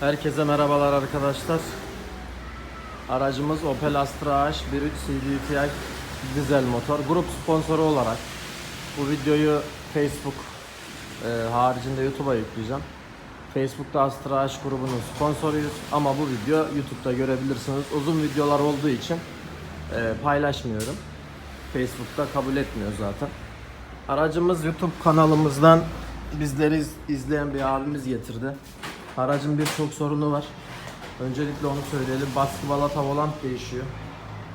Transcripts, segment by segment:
Herkese merhabalar arkadaşlar. Aracımız Opel Astra H 1.3 CDTI dizel motor. Grup sponsoru olarak bu videoyu Facebook e, haricinde YouTube'a yükleyeceğim. Facebook'ta Astra H grubunun sponsoruyuz ama bu video YouTube'da görebilirsiniz. Uzun videolar olduğu için e, paylaşmıyorum. Facebook'ta kabul etmiyor zaten. Aracımız YouTube kanalımızdan bizleri iz- izleyen bir abimiz getirdi. Aracın birçok sorunu var. Öncelikle onu söyleyelim. Baskı balata volant değişiyor.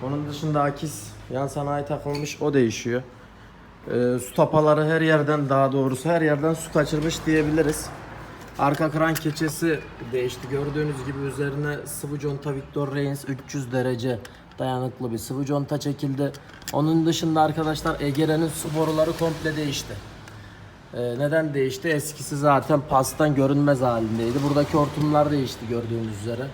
Onun dışında akis yan sanayi takılmış o değişiyor. Ee, su tapaları her yerden daha doğrusu her yerden su kaçırmış diyebiliriz. Arka kran keçesi değişti. Gördüğünüz gibi üzerine sıvı conta Victor Reigns 300 derece dayanıklı bir sıvı conta çekildi. Onun dışında arkadaşlar Egere'nin su boruları komple değişti. Ee, neden değişti? Eskisi zaten pastan görünmez halindeydi. Buradaki hortumlar değişti gördüğünüz üzere.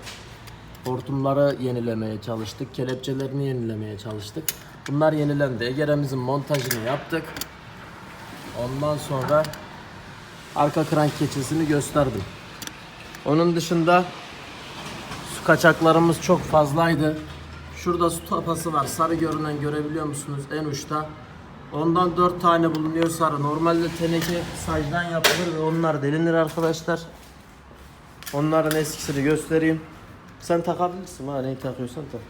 Hortumları yenilemeye çalıştık. Kelepçelerini yenilemeye çalıştık. Bunlar yenilendi. Egere'mizin montajını yaptık. Ondan sonra arka krank keçesini gösterdim. Onun dışında su kaçaklarımız çok fazlaydı. Şurada su tapası var. Sarı görünen görebiliyor musunuz en uçta? Ondan 4 tane bulunuyor sarı. Normalde teneke sacdan yapılır ve onlar delinir arkadaşlar. Onların eskisini göstereyim. Sen takabilirsin ha neyi takıyorsan tak.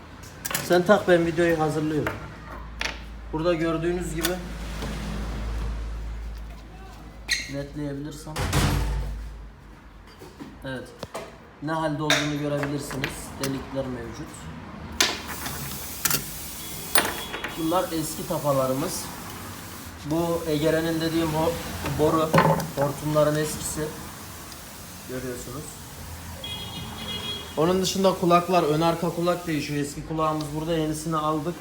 Sen tak ben videoyu hazırlıyorum. Burada gördüğünüz gibi netleyebilirsem. Evet. Ne halde olduğunu görebilirsiniz. Delikler mevcut. Bunlar eski tapalarımız. Bu Egere'nin dediğim o boru hortumların eskisi. Görüyorsunuz. Onun dışında kulaklar ön arka kulak değişiyor. Eski kulağımız burada yenisini aldık.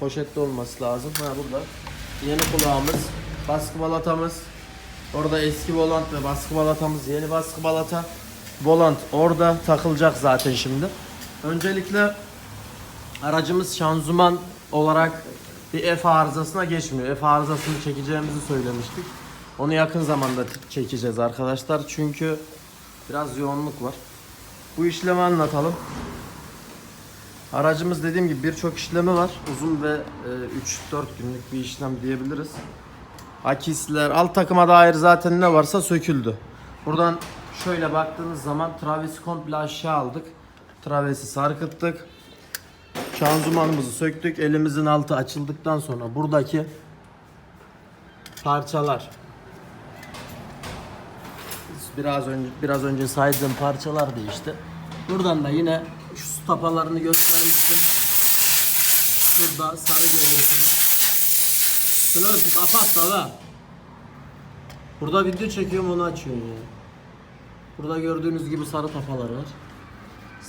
Poşette olması lazım. Ha burada. Yeni kulağımız, baskı balatamız. Orada eski volant ve baskı balatamız, yeni baskı balata. Volant orada takılacak zaten şimdi. Öncelikle aracımız şanzıman olarak bir F arızasına geçmiyor. F arızasını çekeceğimizi söylemiştik. Onu yakın zamanda çekeceğiz arkadaşlar. Çünkü biraz yoğunluk var. Bu işlemi anlatalım. Aracımız dediğim gibi birçok işlemi var. Uzun ve e, 3-4 günlük bir işlem diyebiliriz. Akisler, alt takıma dair zaten ne varsa söküldü. Buradan şöyle baktığınız zaman travesi komple aşağı aldık. Travesi sarkıttık. Şanzımanımızı söktük. Elimizin altı açıldıktan sonra buradaki parçalar biraz önce biraz önce saydığım parçalar değişti. Buradan da yine şu tapalarını göstermiştim. Şurada sarı görüyorsunuz. Şunu kapat da Burada video çekiyorum onu açıyorum ya. Burada gördüğünüz gibi sarı tapalar var.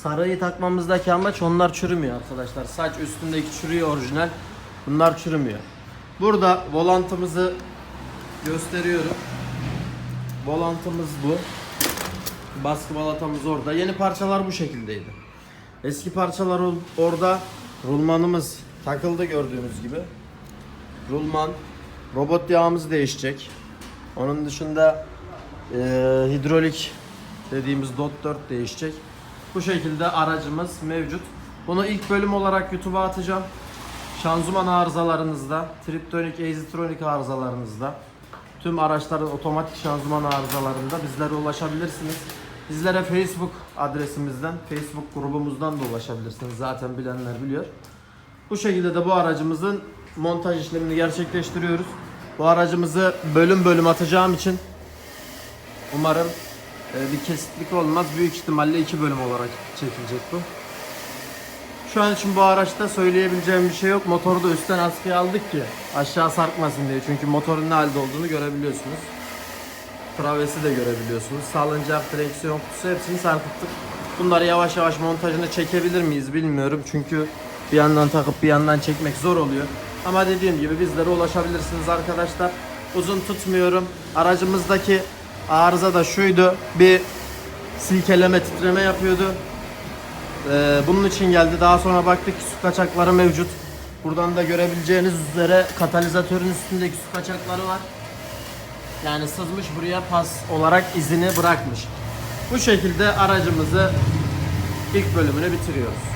Sarıyı takmamızdaki amaç onlar çürümüyor arkadaşlar. Saç üstündeki çürüyor orijinal. Bunlar çürümüyor. Burada volantımızı gösteriyorum. Volantımız bu. Baskı balatamız orada. Yeni parçalar bu şekildeydi. Eski parçalar orada. Rulmanımız takıldı gördüğünüz gibi. Rulman. Robot yağımız değişecek. Onun dışında eee, hidrolik dediğimiz DOT 4 değişecek. Bu şekilde aracımız mevcut. Bunu ilk bölüm olarak YouTube'a atacağım. Şanzıman arızalarınızda, triptonik, ezitronik arızalarınızda, tüm araçların otomatik şanzıman arızalarında bizlere ulaşabilirsiniz. Bizlere Facebook adresimizden, Facebook grubumuzdan da ulaşabilirsiniz. Zaten bilenler biliyor. Bu şekilde de bu aracımızın montaj işlemini gerçekleştiriyoruz. Bu aracımızı bölüm bölüm atacağım için umarım bir kesitlik olmaz. Büyük ihtimalle iki bölüm olarak çekilecek bu. Şu an için bu araçta söyleyebileceğim bir şey yok. Motoru da üstten askıya aldık ki aşağı sarkmasın diye. Çünkü motorun ne halde olduğunu görebiliyorsunuz. Travesi de görebiliyorsunuz. Salıncak, direksiyon kutusu hepsini sarkıttık. Bunları yavaş yavaş montajını çekebilir miyiz bilmiyorum. Çünkü bir yandan takıp bir yandan çekmek zor oluyor. Ama dediğim gibi bizlere ulaşabilirsiniz arkadaşlar. Uzun tutmuyorum. Aracımızdaki arıza da şuydu. Bir silkeleme titreme yapıyordu. Ee, bunun için geldi. Daha sonra baktık ki su kaçakları mevcut. Buradan da görebileceğiniz üzere katalizatörün üstündeki su kaçakları var. Yani sızmış buraya pas olarak izini bırakmış. Bu şekilde aracımızı ilk bölümünü bitiriyoruz.